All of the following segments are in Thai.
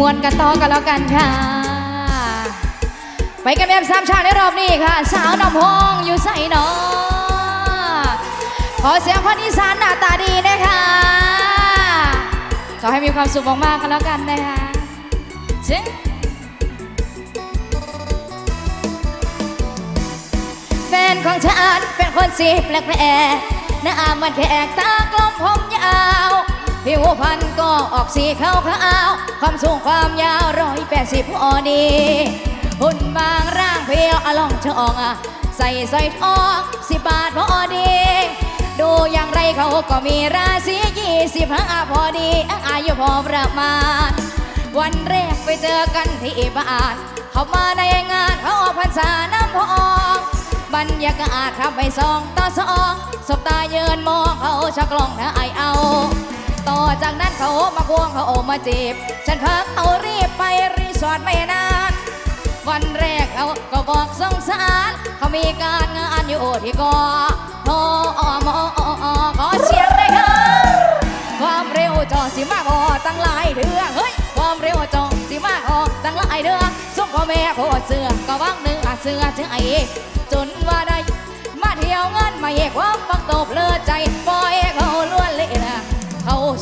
มวนกันต่อกันแล้วกันค่ะ ไปกันแบบสามชาติในรอบนี้ค่ะ สาวน้ำพองอยู่ใส่นอขอเสียงคนอีสานหน้าตาดีนะคะขอให้มีความสุขมากๆกันแล้วกันนะคะเชิแฟนของฉันเป็นคนสีแปลกแปลกหน้ามันแขกตากลมผมยาว พรรณก็ออกสีขาวขาวความสูงความยาวร้อยแปดสิบพอดีหุ่นบางร่างเพรียวอลองชองอะใส่สร้อยทองสิบบาทพอดี ดูอย่างไรเขาก็มีราศียี่สิบห้าพอดี อายุพอประมาณ วันแรกไปเจอกันที่บ้านเขามาในงานเขาออกพรรษาน้ำพองบรรยากาศทำไปสองต่อสองสบตาเยินมองเขาชักลองนะไอเอา ต่อจากนั้นเขามาควงเขาโอมาจีบ ฉันพักเอารีบไปรีสอร์ทไม่นาน วันแรกเขาก็บอกสงสาร เขามีการงานอยู่ที่กอทอมอขอเสียงหน่อยค่ะความเร็วจอสิมากอตั้งหลายเดือนเฮ้ยความเร็วจอสิมากอตั้งหลายเดือนส่งพ่อแม่โคตรเสือก็วังหนึ่งอาเสือถึงไอจนว่าได้มาเที่ยวงานมาเอกว่าปักตบเลือใจปล่อยเขา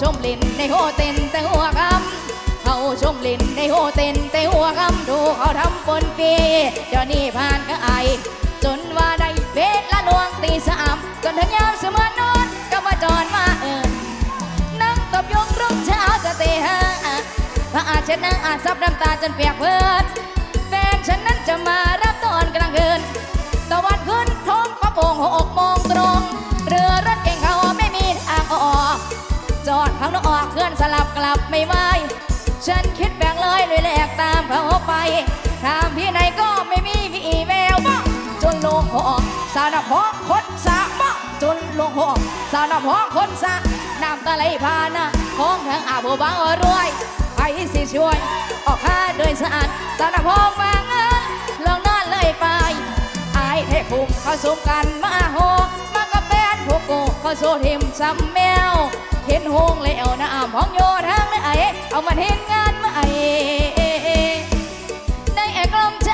ชมลินในโฮเต็นแต่หัวคำเขาชมลินในโฮเต็นแต่หัวคำดูเขาทำปนปีเดี๋ยวนี้ผ่านก็ไอายจนว่าได้เวทละลวงตีสามจนถึงยามเสมือนนอนก็มาจอนมาเอินนั่งตบยงรุ่งเช้าจะเตะหาพระอาเช็ดหน้าอาจซับน้ำตาจนเปียกเพื่อนแฟนฉันนั้นจะมาับไม่ไหวฉันคิดแบ่งเลยเลยแหลกตามเขาไปถามพี่ไหนก็ไม่มีวีแววบ้าจนลงหอกสาวนับหอกคนสะบ้าจนลงหอกสาวนับหอกคนสะน้ำตาไหลพานะของทางอาบูบารวยไปสิช่วย ออกค่าโดยสารสาวนับหอกมาเงินลองนอนเลยไปอายเทคุมเขาสุมกันมาโหมากับแฟนพวกกูเขาโซทิมซ้ำแมวเห็นหงเลวน้ำห้องโย เห็นงานมาไอได้แอกลมใจ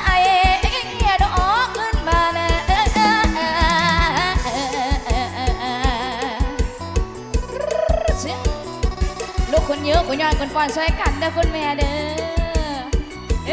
ดอกขึ้นมานะลูกคนเยอะคนย้อนคนปอนช่วยกันเด้อคุณแม่เด้อ